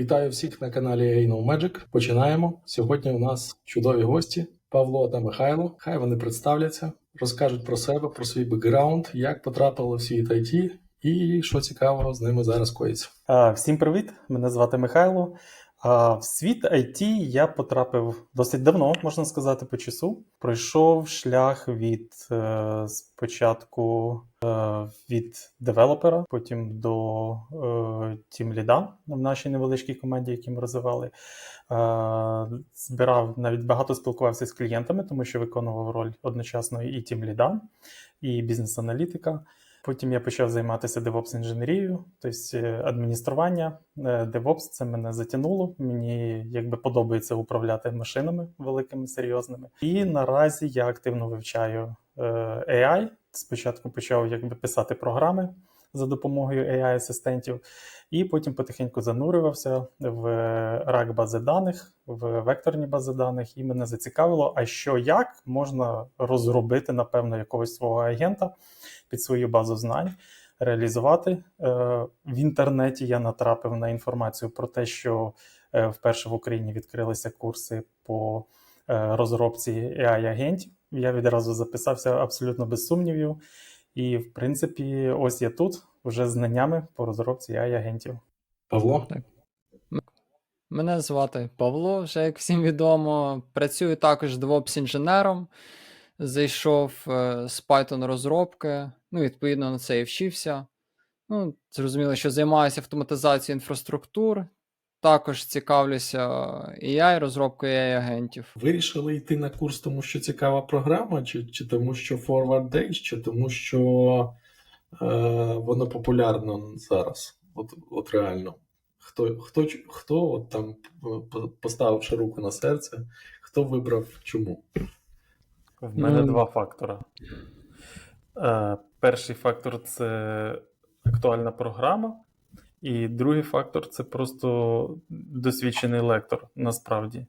Вітаю всіх на каналі AI Magic. Починаємо. Сьогодні у нас чудові гості Павло та Михайло. Хай вони представляться, розкажуть про себе, про свій бекграунд, як потрапили в світ IT і що цікавого з ними зараз коїться. Всім привіт! Мене звати Михайло. А, В світ IT я потрапив досить давно, можна сказати, по часу. Пройшов шлях від е, спочатку е, від девелопера, потім до е, тімліда в нашій невеличкій команді, які ми розвивали. Е, Збирав навіть багато спілкувався з клієнтами, тому що виконував роль одночасно і тімліда, і бізнес-аналітика. Потім я почав займатися DevOps інженерією, тобто е, адміністрування. Е, DevOps це мене затягнуло. Мені якби подобається управляти машинами великими, серйозними. І наразі я активно вивчаю е, AI. Спочатку почав якби писати програми за допомогою AI-асистентів, і потім потихеньку занурювався в рак бази даних, в векторні бази даних, і мене зацікавило, а що як можна розробити, напевно, якогось свого агента під свою базу знань, реалізувати. Е, В інтернеті я натрапив на інформацію про те, що е, вперше в Україні відкрилися курси по е, розробці AI-агентів. Я відразу записався абсолютно без сумнівів. І, в принципі, ось я тут вже знаннями по розробці AI-агентів. Павло, Мене звати Павло, вже як всім відомо. Працюю також DevOps інженером. Зайшов е, з Python розробки, ну, відповідно, на це і вчився. Ну, зрозуміло, що займаюся автоматизацією інфраструктур. Також цікавлюся AI, розробкою AI-агентів. вирішили йти на курс, тому що цікава програма, чи, чи тому, що Forward Days, чи тому, що е, воно популярно зараз? От, от реально. Хто, хто, хто от там, поставивши руку на серце, хто вибрав чому? В мене Ну. два фактора. Е, перший фактор це актуальна програма, і другий фактор це просто досвідчений лектор. Насправді.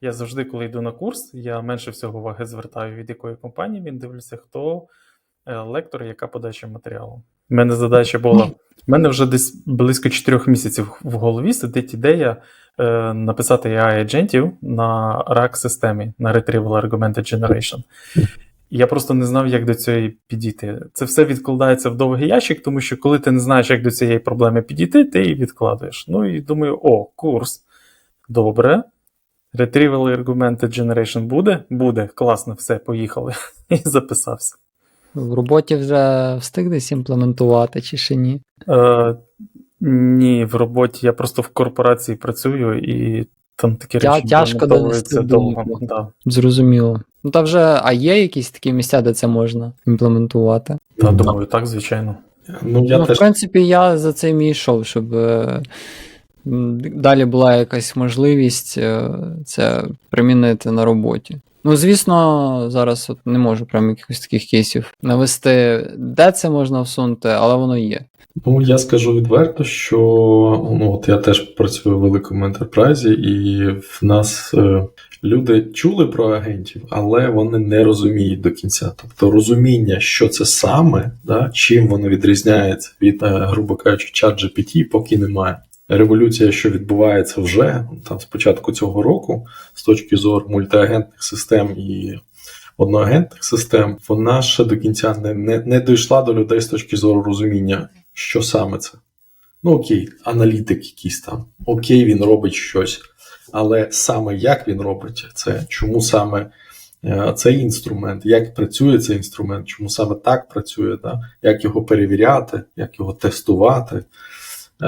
Я завжди, коли йду на курс, я менше всього уваги звертаю, від якої компанії він дивлюся, хто е, лектор, яка подача матеріалу. У мене задача була. У мене вже десь близько 4 місяців в голові сидить ідея е, написати AI-агентів на rack системі на Retrieval Augmented Generation. Я просто не знав, як до цієї підійти. Це все відкладається в довгий ящик, тому що коли ти не знаєш, як до цієї проблеми підійти, ти її відкладаєш. Ну і думаю, о, курс. Добре. Retrieval Augmented Generation буде? Буде. Класно, все, поїхали. І записався. В роботі вже встиг десь імплементувати чи ще ні? Е, ні, в роботі я просто в корпорації працюю і там такі Тя- речі тяжко донести довго. Да. Зрозуміло. Ну та вже, а є якісь такі місця, де це можна імплементувати? Та, думаю, так, звичайно. Ну, я ну, теж в принципі, я за цим і йшов, щоб е, далі була якась можливість е, це примінити на роботі. Ну, звісно, зараз от не можу прям якихось таких кейсів навести, де це можна всунути, але воно є. Ну, я скажу відверто, що ну, от я теж працюю в великому ентерпрайзі, і в нас е, люди чули про агентів, але вони не розуміють до кінця. Тобто розуміння, що це саме, да, чим воно відрізняється від, е, грубо кажучи, чат GPT, поки немає. Революція, що відбувається вже там з початку цього року, з точки зору мультиагентних систем і одноагентних систем, вона ще до кінця не, не, не дійшла до людей з точки зору розуміння, що саме це. Ну, окей, аналітик якийсь там, окей, він робить щось. Але саме як він робить це, чому саме е, цей інструмент, як працює цей інструмент, чому саме так працює, да? як його перевіряти, як його тестувати,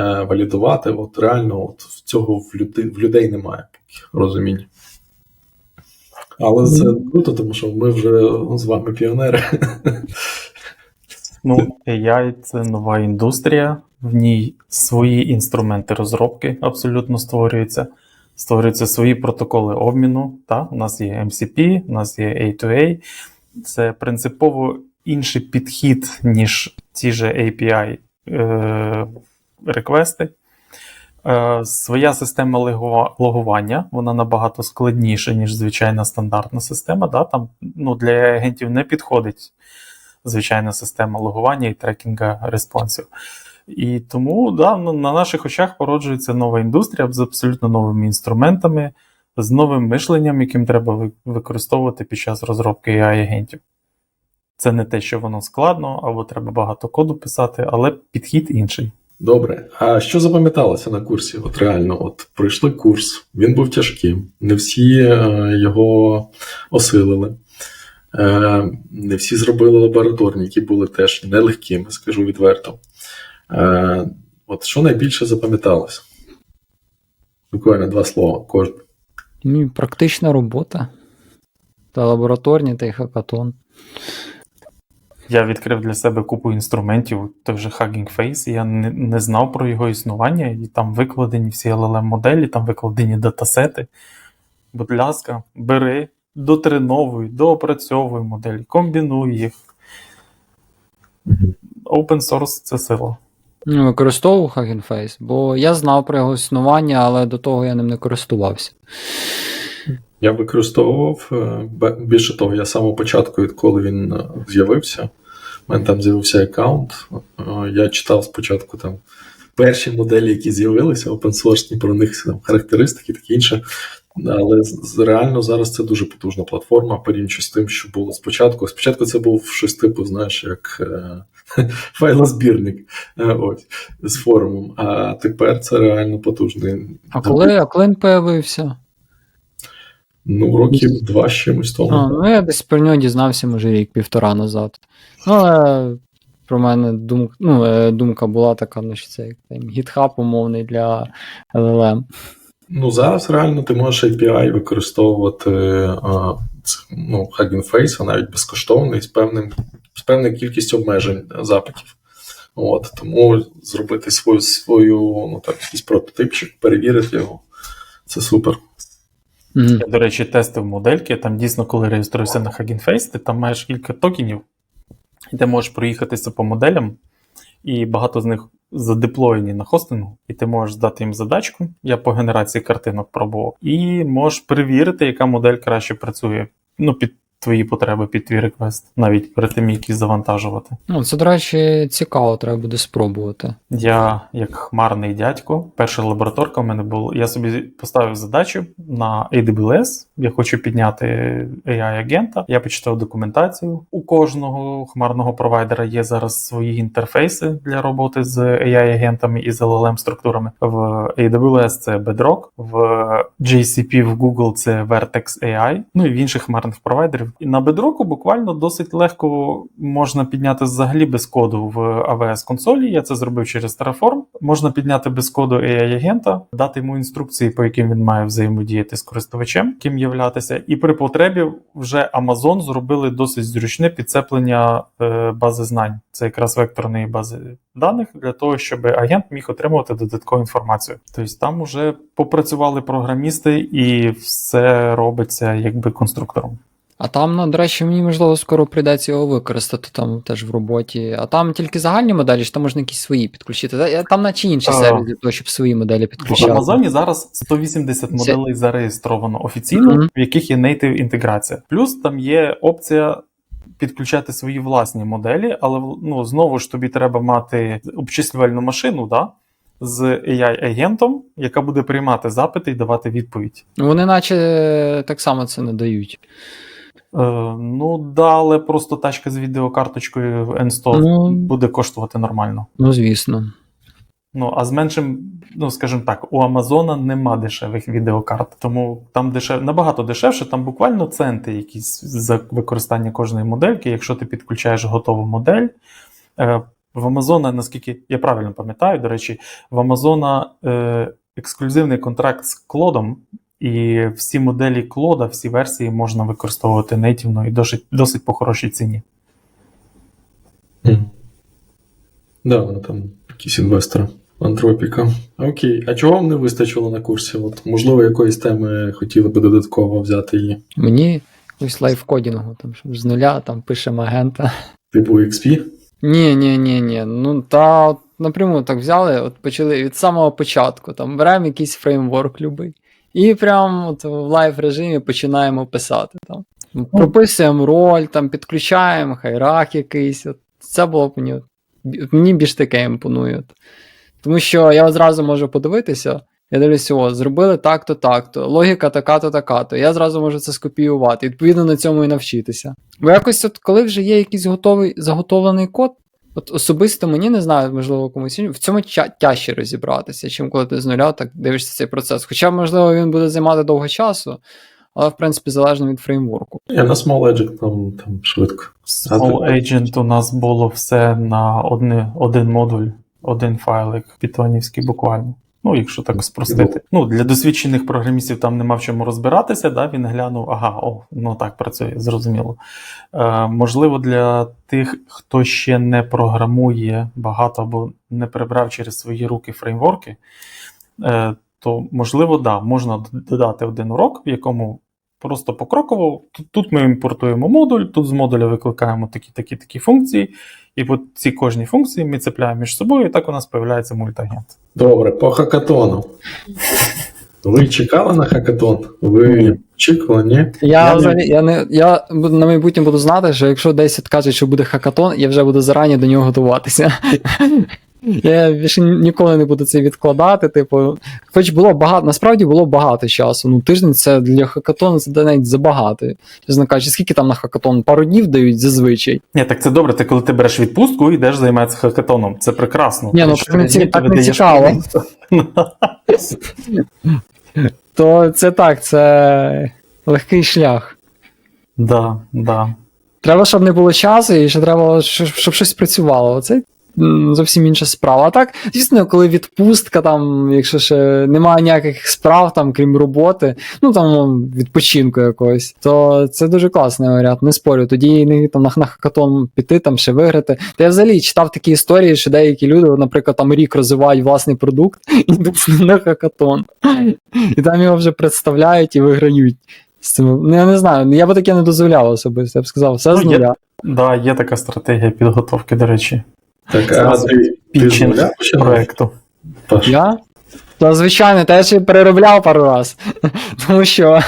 валідувати. От реально от в цього в людей, в людей немає розуміння. Але це круто, тому що ми вже ну, з вами піонери. Ну, AI це нова індустрія, в ній свої інструменти розробки абсолютно створюються. Створюються свої протоколи обміну. Та? У нас є MCP, у нас є A2A. Це принципово інший підхід, ніж ті же API е- реквести. Е, Своя система логування, вона набагато складніша, ніж звичайна стандартна система. Да? Там ну, для агентів не підходить звичайна система логування і трекінга респонсів. І тому да, ну, на наших очах породжується нова індустрія з абсолютно новими інструментами, з новим мишленням, яким треба використовувати під час розробки AI-агентів. Це не те, що воно складно, або треба багато коду писати, але підхід інший. Добре. А що запам'яталося на курсі? От реально, от пройшли курс, він був тяжким, не всі е, його осилили. Е, не всі зробили лабораторні, які були теж нелегкими, скажу відверто. Е, от що найбільше запам'яталося? Буквально два слова. Кожен. Ну, практична робота. Та лабораторні, та й хакатон. Я відкрив для себе купу інструментів, той же Hugging Face, я не, не знав про його існування, і там викладені всі LLM-моделі, там викладені датасети. Будь ласка, бери, дотреновуй, доопрацьовуй моделі, комбінуй їх. Open source це сила. Ну, використовував Hugging Face, бо я знав про його існування, але до того я ним не користувався. Я використовував е, більше того, я з самого початку, відколи він е, з'явився, у мене там з'явився аккаунт. е, Я читав спочатку там перші моделі, які з'явилися, open-source, про них там, характеристики, таке інше. Але реально зараз це дуже потужна платформа, порівнюючи з тим, що було спочатку. Спочатку це був щось типу, знаєш, як файлозбірник ось, з форумом. А тепер це реально потужний. А коли Аклин появився? Ну, років два з чимось тому. А, ну я десь про нього дізнався, може, рік-півтора назад. Ну, але про мене думка, ну, е, думка була така, ну, що це як там, GitHub умовний для LLM. Ну, зараз реально ти можеш API використовувати а, ц- ну, Hugging Face, а навіть безкоштовний з певним з певною кількістю обмежень запитів. От, тому зробити свою, свою ну, так, якийсь прототипчик, перевірити його. Це супер. Мгм. Я, до речі, тестив модельки. Там дійсно, коли реєструєшся на Hugging Face, ти там маєш кілька токенів, і ти можеш проїхатися по моделям, і багато з них задеплоєні на хостингу, і ти можеш здати їм задачку. Я по генерації картинок пробував, і можеш перевірити, яка модель краще працює. Ну, під твої потреби, під твій реквест, навіть перед тим, як їх завантажувати. Ну, це, до речі, цікаво, треба буде спробувати. Я, як хмарний дядько, перша лабораторка в мене була. Я собі поставив задачу на AWS. Я хочу підняти AI-агента. Я почитав документацію. У кожного хмарного провайдера є зараз свої інтерфейси для роботи з AI-агентами і з LLM-структурами. В AWS це Bedrock, в GCP в Google це Vertex AI, ну і в інших хмарних провайдерів. І на Bedrock буквально досить легко можна підняти взагалі без коду в AWS консолі. Я це зробив через Terraform. Можна підняти без коду AI-агента, дати йому інструкції, по яким він має взаємодіяти з користувачем, ким являтися. І при потребі вже Amazon зробили досить зручне підцеплення е, бази знань. Це якраз векторної бази даних для того, щоб агент міг отримувати додаткову інформацію. Тобто там вже попрацювали програмісти, і все робиться якби конструктором. А там, ну, до речі, мені можливо скоро прийдеться його використати там теж в роботі. А там тільки загальні моделі, чи там можна якісь свої підключити. Та- Там наче інші А. сервіси для того, щоб свої моделі підключати. В. Амазоні зараз 180 моделей зареєстровано офіційно, Мгм. в яких є native інтеграція. Плюс там є опція. Підключати свої власні моделі, але ну, знову ж тобі треба мати обчислювальну машину да, з AI-агентом, яка буде приймати запити і давати відповідь. Ну, Вони наче так само це не дають. Е, ну да, але просто тачка з відеокарточкою N100 Ну. буде коштувати нормально. Ну, звісно. Ну, а з меншим, ну скажімо так, у Амазона нема дешевих відеокарт, тому там дешев... набагато дешевше, там буквально центи якісь за використання кожної модельки. Якщо ти підключаєш готову модель. Е, в Амазона, наскільки я правильно пам'ятаю, до речі, в Амазона е, ексклюзивний контракт з Клодом, і всі моделі Клода, всі версії можна використовувати нейтівно і досить, досить по хорошій ціні. Мгм. Да, вони там якісь інвестори. Антропіка. Окей. А чого вам не вистачило на курсі? От, можливо, якоїсь теми хотіли би додатково взяти її. Мені якось лайфкодінгу, там, щоб з нуля там пишемо агента. Типу XP? Ні, ні, ні, ні. Ну та от напряму так взяли, от почали від самого початку. Там беремо якийсь фреймворк любий. І прямо от в лайв режимі починаємо писати. Там. Прописуємо роль, там підключаємо хайрах якийсь. От. Це було б мені мені більш таке імпонує. Тому що я одразу можу подивитися. Я дивлюся, о, зробили так-то, так-то, логіка така-то, така-то. Я зразу можу це скопіювати, відповідно на цьому і навчитися. Бо якось, от коли вже є якийсь готовий заготовлений код, от особисто мені не знаю, можливо, комусь в цьому тя- тяжче розібратися, чим коли ти з нуля так дивишся цей процес. Хоча, можливо, він буде займати довго часу, але в принципі залежно від фреймворку. Я на Small Agent там, там швидко. Small Agent у нас було все на одне, один модуль, один файлик питонівський буквально. Ну, якщо так спростити. Ну, для досвідчених програмістів там нема в чому розбиратися, да? він глянув, ага, о, ну так працює, зрозуміло. Е, можливо, для тих, хто ще не програмує багато або не прибрав через свої руки фреймворки, е, то можливо, да, можна додати один урок, в якому просто покроково. Тут, тут ми імпортуємо модуль, тут з модуля викликаємо такі такі такі функції, і по ці кожні функції ми цепляємо між собою, і так у нас з'являється мультагент. Добре, по хакатону. Ви чекали на хакатон? Ви Ні. очікували, ні? Я, Я не- взагалі, я не я на майбутнє буду знати, що якщо десь кажуть, що буде хакатон, я вже буду зарані до нього готуватися. Я більше ніколи не буду це відкладати. Типу, хоч було багато, насправді було багато часу. Ну, тиждень це для хакатону це навіть забагато. Чесно кажучи, скільки там на хакатон? Пару днів дають зазвичай. Ні, так це добре, ти коли ти береш відпустку і йдеш займатися хакатоном. Це прекрасно. Ні, ну, так не ці- так не цікаво. То це так, це легкий шлях. Да, да. Треба, щоб не було часу, і ще треба, щоб, щось працювало. Це м, зовсім інша справа. А так, звісно, коли відпустка, там, якщо ще немає ніяких справ, там, крім роботи, ну там ну, відпочинку якогось, то це дуже класний варіант, не спорю. Тоді не там на, хакатон піти, там ще виграти. Та я взагалі читав такі історії, що деякі люди, наприклад, там рік розвивають власний продукт і йдуть на хакатон. І там його вже представляють і виграють. Ну, я не знаю, я би таке не дозволяв особисто. Я б сказав, все Ну, з є- нуля. Да, є така стратегія підготовки, до речі, Так, а ти, ти з нуля починав? проекту. Паш? Я? Та звичайно, ще переробляв пару раз. Тому що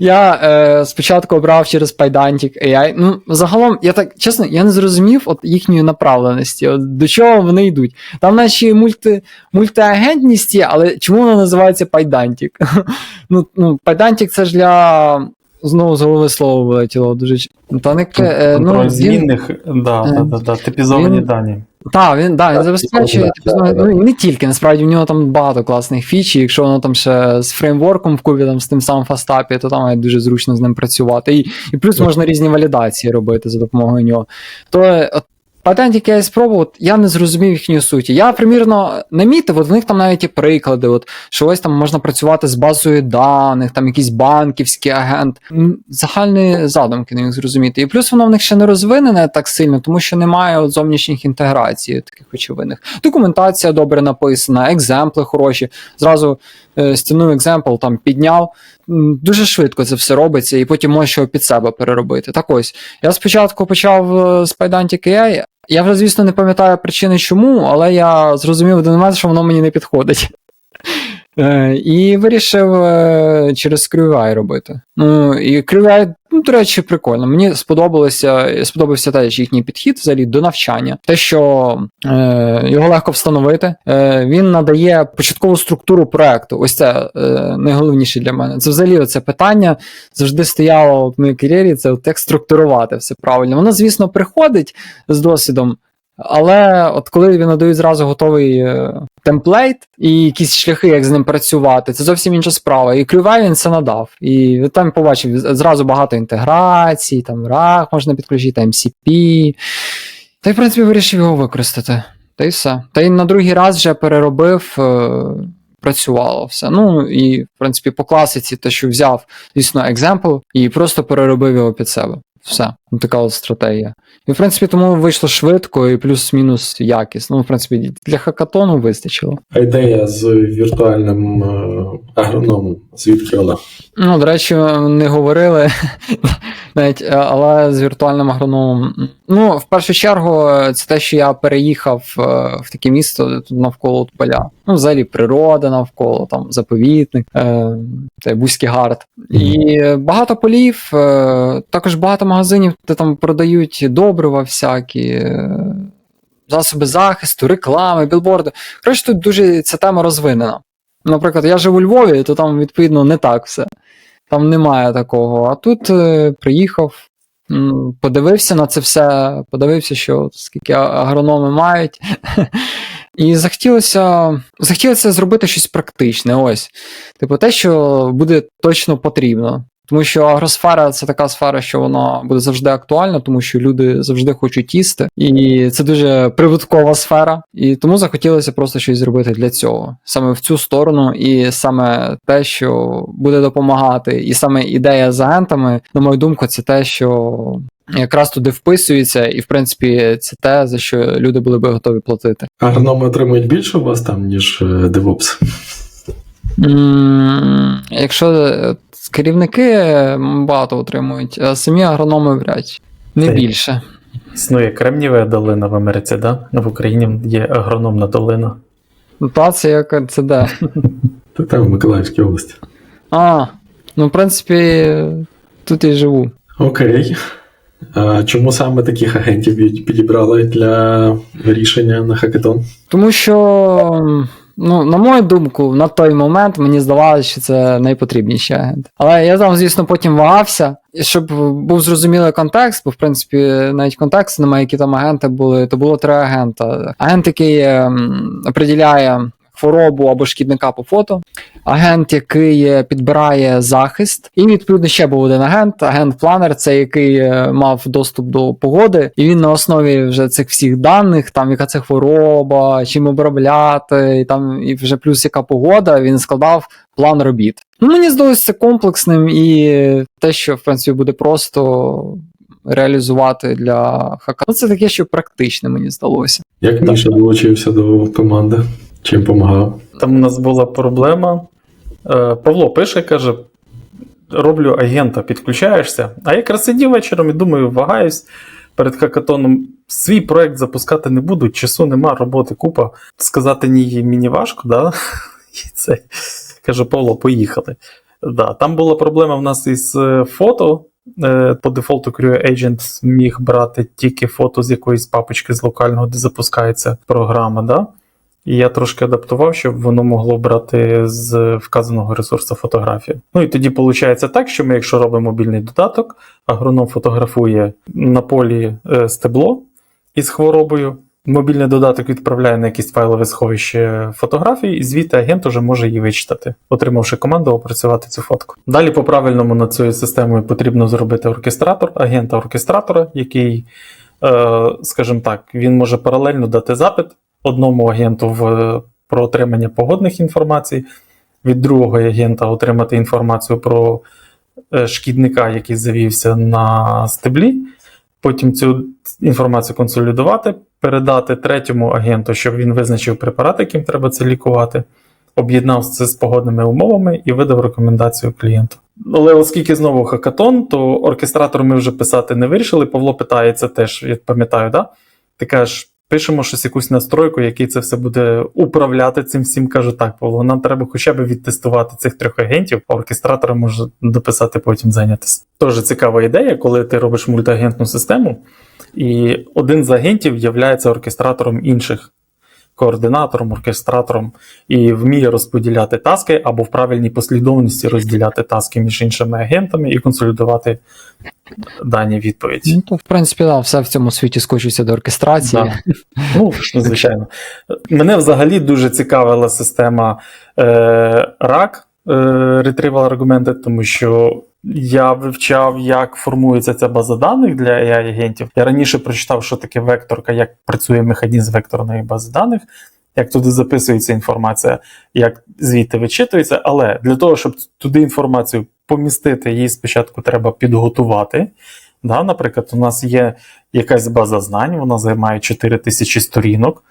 я е, спочатку обрав через Pydantic AI. Ну, загалом, я так чесно, я не зрозумів от їхньої направленості, от до чого вони йдуть. Там наче мульти, мультиагентність є, але чому воно називається Pydantic? ну, ну, Pydantic це ж для. Знову з голови слово вилетіло дуже. ч- Та не к- е, ну, він, змінних, да, Е, да, да, да, типізовані він- дані. Так, він, да, він забезпечує типу, ну, не тільки, насправді в нього там багато класних фіч, і якщо воно там ще з фреймворком в кубі, там з тим самим фастапі, то там дуже зручно з ним працювати. І, і плюс Так. можна різні валідації робити за допомогою нього. То е, от, патент, який я спробував, я не зрозумів їхньої суті. Я примірно намітив, от в них там навіть є приклади, от, що ось там можна працювати з базою даних, там якийсь банківський агент. Загальні задумки не міг зрозуміти. І плюс воно в них ще не розвинене так сильно, тому що немає от зовнішніх інтеграцій, таких очевидних. Документація добре написана, екземпли хороші. Зразу е, стінув екземпл, там підняв. Дуже швидко це все робиться, і потім можеш його під себе переробити. Так ось, я спочатку почав е, з Pydantic AI. Я вже, звісно, не пам'ятаю причини чому, але я зрозумів один момент, що воно мені не підходить. Е, І вирішив е, через QI робити. Ну, і QI, ну, до речі, прикольно. Мені сподобалося, сподобався теж їхній підхід взагалі до навчання. Те, що е, його легко встановити, е, він надає початкову структуру проекту. Ось це е, найголовніше для мене. Це взагалі це питання завжди стояло в моїй кар'єрі, це от як структурувати все правильно. Воно, звісно, приходить з досвідом. Але от коли він надають зразу готовий е, темплейт і якісь шляхи, як з ним працювати, це зовсім інша справа. І клювай він це надав. І там побачив зразу багато інтеграцій, там RAG можна підключити, MCP. Та й, в принципі, вирішив його використати. Та й все. Та й на другий раз вже переробив, е, працювало все. Ну і, в принципі, по класиці, те, що взяв, звісно, екземпл, і просто переробив його під себе. Все. Ну, така от стратегія. І, в принципі, тому вийшло швидко і плюс-мінус якісно. Ну, в принципі, для хакатону вистачило. А ідея з віртуальним е, агрономом, звідки вона? Ну, до речі, не говорили, навіть, е, але з віртуальним агрономом. Ну, в першу чергу, це те, що я переїхав е, в таке місто, тут навколо от поля. Ну, взагалі, природа навколо, там заповітник, е, це Бузький гард. І багато полів, е, також багато магазинів, де там продають добрива всякі. е, засоби захисту, реклами, білборди. Коротше, тут дуже ця тема розвинена. Наприклад, я живу у Львові, то там, відповідно, не так все. Там немає такого. А тут е, приїхав, м, подивився на це все, подивився, що скільки агрономи мають. І захотілося, захотілося зробити щось практичне. Ось. Типу, те, що буде точно потрібно. Тому що агросфера це така сфера, що вона буде завжди актуальна, тому що люди завжди хочуть їсти, і це дуже прибуткова сфера. І тому захотілося просто щось зробити для цього, саме в цю сторону, і саме те, що буде допомагати, і саме ідея з агентами, на мою думку, це те, що якраз туди вписується, і в принципі це те, за що люди були би готові платити. Агрономи отримують більше у вас там, ніж DevOps. Якщо е, керівники багато отримують, а самі агрономи вряд не Це- більше. Існує Кремнієва долина в Америці, да? в Україні є агрономна долина. Ну, Та це як це де. Та там в Миколаївській області. А, ну в принципі, тут і живу. Окей. А чому саме таких агентів підібрали для рішення на хакатон? Тому що, ну, на мою думку, на той момент мені здавалося, що це найпотрібніші агенти. Але я там, звісно, потім вагався, і щоб був зрозумілий контекст, бо в принципі навіть контекст немає, які там агенти були, то було три агента. Агент, який ем, определяє хворобу або шкідника по фото, агент, який е, підбирає захист, і відповідно ще був один агент, агент-планер, це який е, мав доступ до погоди, і він на основі вже цих всіх даних, там яка це хвороба, чим обробляти, і там і вже плюс яка погода, він складав план робіт. Ну, мені здалося це комплексним і те, що в принципі буде просто. Реалізувати для хака. Ну, це таке, що практичне, мені здалося. Як Міша долучився до команди? Чим допомагав? Там у нас була проблема. Е, Павло пише, каже: роблю агента, підключаєшся. А якраз сидів вечором і думаю, вагаюсь перед хакатоном. Свій проект запускати не буду, часу нема, роботи купа. Сказати ні, мені важко, да? І це каже, Павло, поїхали. Да, там була проблема в нас із е, фото. Е, По дефолту Creo Agent міг брати тільки фото з якоїсь папочки з локального, де запускається програма. Да? І я трошки адаптував, щоб воно могло брати з вказаного ресурсу фотографію. Ну і тоді виходить так, що ми, якщо робимо мобільний додаток, агроном фотографує на полі е, стебло із хворобою. Мобільний додаток відправляє на якесь файлове сховище фотографії, і звідти агент уже може її вичитати, отримавши команду опрацювати цю фотку. Далі по правильному над цією системою потрібно зробити оркестратор, агента оркестратора, який, е, скажімо так, він може паралельно дати запит одному агенту в, про отримання погодних інформацій, від другого агента отримати інформацію про е, шкідника, який завівся на стеблі. Потім цю інформацію консолідувати, передати третьому агенту, щоб він визначив препарат, яким треба це лікувати, об'єднав це з погодними умовами і видав рекомендацію клієнту. Але оскільки знову хакатон, то оркестратор ми вже писати не вирішили. Павло питає це теж, я пам'ятаю, да? ти кажеш, пишемо щось якусь настройку, який це все буде управляти цим всім. Кажу, так, Павло, нам треба хоча б відтестувати цих трьох агентів, а оркестратора може дописати потім зайнятися. Тож цікава ідея, коли ти робиш мультиагентну систему, і один з агентів є оркестратором інших. Координатором, оркестратором і вміє розподіляти таски або в правильній послідовності розділяти таски між іншими агентами і консолідувати дані відповіді. Ну, то, в принципі, да, все в цьому світі скочується до оркестрації. Да. Ну, звичайно. Мене взагалі дуже цікавила система е, RAG, е, Retrieval Augmented, тому що я вивчав, як формується ця база даних для AI-агентів. Я раніше прочитав, що таке векторка, як працює механізм векторної бази даних, як туди записується інформація, як звідти вичитується. Але для того, щоб туди інформацію помістити, її спочатку треба підготувати. Да, Наприклад, у нас є якась база знань, вона займає 4000 сторінок.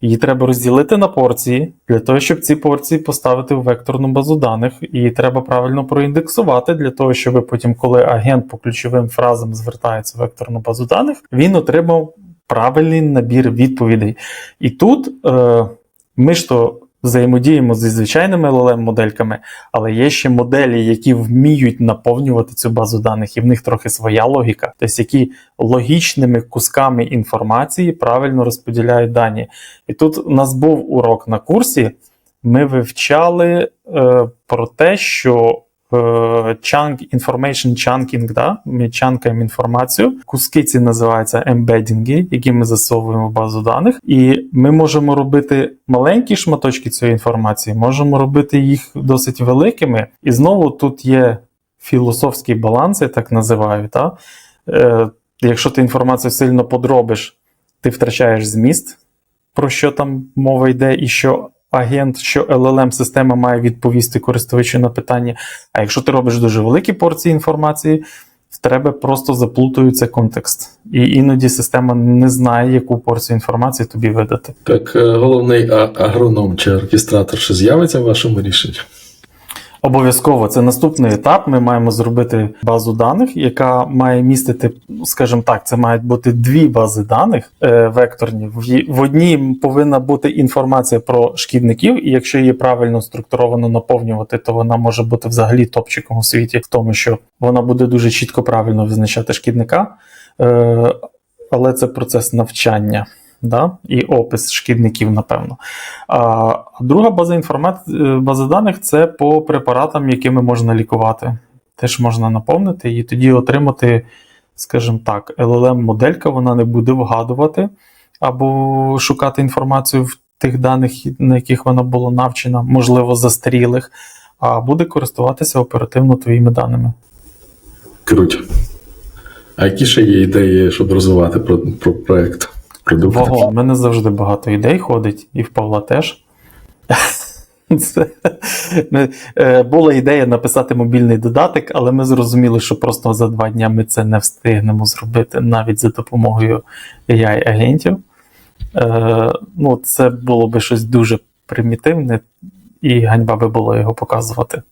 Її треба розділити на порції для того, щоб ці порції поставити в векторну базу даних. І треба правильно проіндексувати для того, щоб потім, коли агент по ключовим фразам звертається в векторну базу даних, він отримав правильний набір відповідей. І тут е, ми ж то взаємодіємо зі звичайними LLM-модельками, але є ще моделі, які вміють наповнювати цю базу даних, і в них трохи своя логіка, тобто які логічними кусками інформації правильно розподіляють дані. І тут у нас був урок на курсі. Ми вивчали е, про те, що chunk, information chunking, да? ми чанкаємо інформацію. Куски ці називаються ембедінги, які ми засовуємо в базу даних. І ми можемо робити маленькі шматочки цієї інформації, можемо робити їх досить великими. І знову тут є філософський баланс, я так називаю. Да? Е, якщо ти інформацію сильно подробиш, ти втрачаєш зміст, про що там мова йде, і що агент, що LLM-система має відповісти користувачу на питання. А якщо ти робиш дуже великі порції інформації, в тебе просто заплутується контекст. І іноді система не знає, яку порцію інформації тобі видати. Так, е, головний агроном чи оркестратор що з'явиться в вашому рішенні? Обов'язково це наступний етап. Ми маємо зробити базу даних, яка має містити, скажімо так, це мають бути дві бази даних е, векторні. В, в одній повинна бути інформація про шкідників, і якщо її правильно структуровано наповнювати, то вона може бути взагалі топчиком у світі в тому, що вона буде дуже чітко правильно визначати шкідника. Е, але це процес навчання. Да? І опис шкідників, напевно. А друга база інформації, база даних це по препаратам, якими можна лікувати. Теж можна наповнити і тоді отримати, скажімо так, LLM-моделька, вона не буде вгадувати або шукати інформацію в тих даних, на яких вона була навчена, можливо, застарілих, а буде користуватися оперативно твоїми даними. Круто. А які ще є ідеї, щоб розвивати про, про проект? Продукт? Вагон, в мене завжди багато ідей ходить, і в Павла теж. Це, ми, е, була ідея написати мобільний додаток, але ми зрозуміли, що просто за два дні ми це не встигнемо зробити навіть за допомогою AI-агентів. Е, ну, це було би щось дуже примітивне, і ганьба би було його показувати.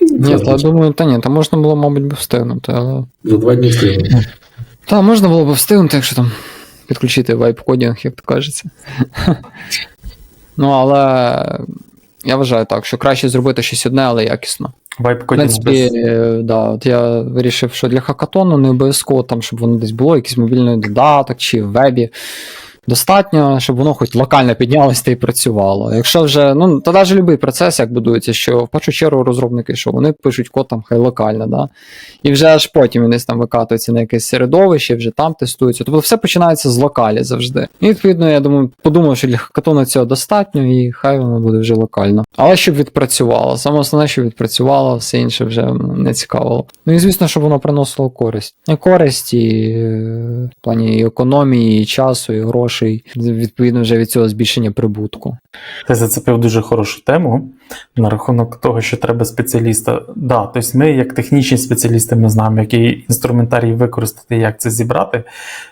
Ні, я думаю, та ні, та можна було, мабуть, би встигнути, але. За два дні встигнемо. Та, можна було б встигнути, якщо там підключити вайп-кодінг, як то кажеться. ну, але я вважаю так, що краще зробити щось одне, але якісно. Вайп-кодінг без... да, от я вирішив, що для хакатону не обов'язково там, щоб воно десь було, якийсь мобільний додаток чи в вебі. Достатньо, щоб воно хоч локально піднялося та й працювало. Якщо вже, ну, то навіть будь-який процес, як будується, що в першу чергу розробники, що вони пишуть код там хай локально, да? і вже аж потім вони там викатуються на якесь середовище, вже там тестуються. Тобто все починається з локалі завжди. І відповідно, я думаю, подумав, що для хакатону цього достатньо, і хай воно буде вже локально. Але щоб відпрацювало. Саме основне, щоб відпрацювало, все інше вже не цікавило. Ну і звісно, щоб воно приносило користь. І користь, і е, в плані і економії, і часу, і грошей. Відповідно, вже від цього збільшення прибутку. Ти зацепив дуже хорошу тему на рахунок того, що треба спеціаліста. Да, тобто ми, як технічні спеціалісти, ми знаємо, який інструментарій використати, як це зібрати,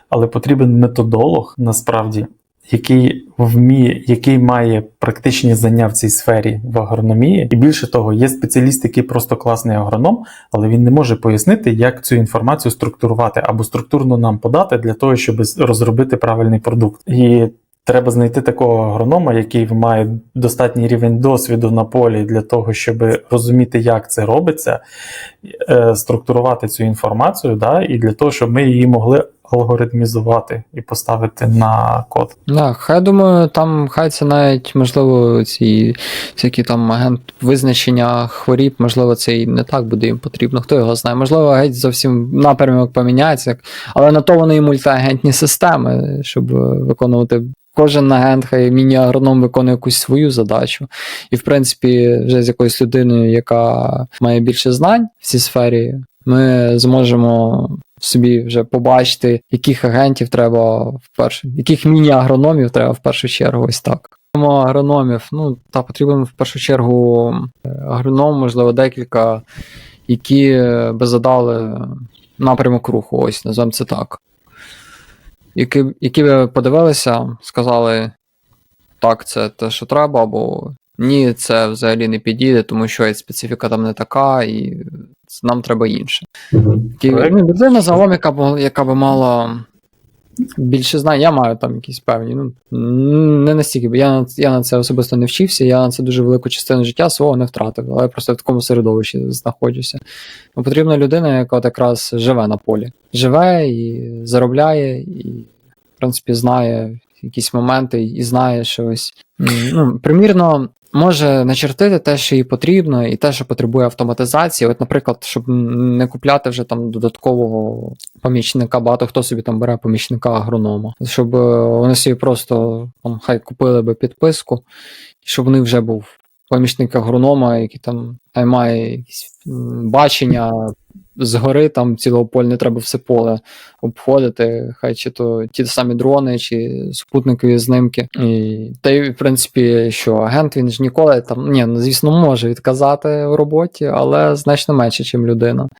але потрібен методолог насправді, який вміє, який має практичні знання в цій сфері в агрономії. І більше того, є спеціаліст, який просто класний агроном, але він не може пояснити, як цю інформацію структурувати або структурно нам подати для того, щоб розробити правильний продукт. І Треба знайти такого агронома, який має достатній рівень досвіду на полі для того, щоб розуміти, як це робиться, е, структурувати цю інформацію, да, і для того, щоб ми її могли алгоритмізувати і поставити на код. Так, хай думаю, там хай це навіть, можливо, ці всякі там агент визначення хворіб, можливо, це і не так буде їм потрібно. Хто його знає? Можливо, геть зовсім напрямок поміняється, але на то вони і мультиагентні системи, щоб виконувати. Кожен агент, хай міні-агроном виконує якусь свою задачу. І, в принципі, вже з якоюсь людиною, яка має більше знань в цій сфері, ми зможемо собі вже побачити, яких агентів треба в першу, яких міні-агрономів треба в першу чергу, ось так. Агрономів, ну та потрібен в першу чергу е, агроном, можливо, декілька, які е, би задали напрямок руху, ось називаємо це так. Які, які би подивилися, сказали, так, це те, що треба, або ні, це взагалі не підійде, тому що специфіка там не така, і нам треба інше. Людина загалом, яка б, яка би мала більше знаю, я маю там якісь певні. Ну, не настільки, бо я, я на це особисто не вчився, я на це дуже велику частину життя свого не втратив, але я просто в такому середовищі знаходжуся. Ну, потрібна людина, яка от якраз живе на полі. Живе і заробляє, і, в принципі, знає якісь моменти і знає, що ось. Ну, примірно, може начертити те, що їй потрібно, і те, що потребує автоматизації. От, наприклад, щоб не купляти вже там додаткового помічника, багато хто собі там бере помічника агронома, щоб е, вони собі просто там, хай купили би підписку, щоб них вже був помічник агронома, який там має якісь бачення згори, там цілого поля не треба все поле обходити, хай чи то ті самі дрони, чи супутникові знимки. І, та й, в принципі, що агент він ж ніколи там, ні, ну звісно, може відказати в роботі, але значно менше, ніж людина.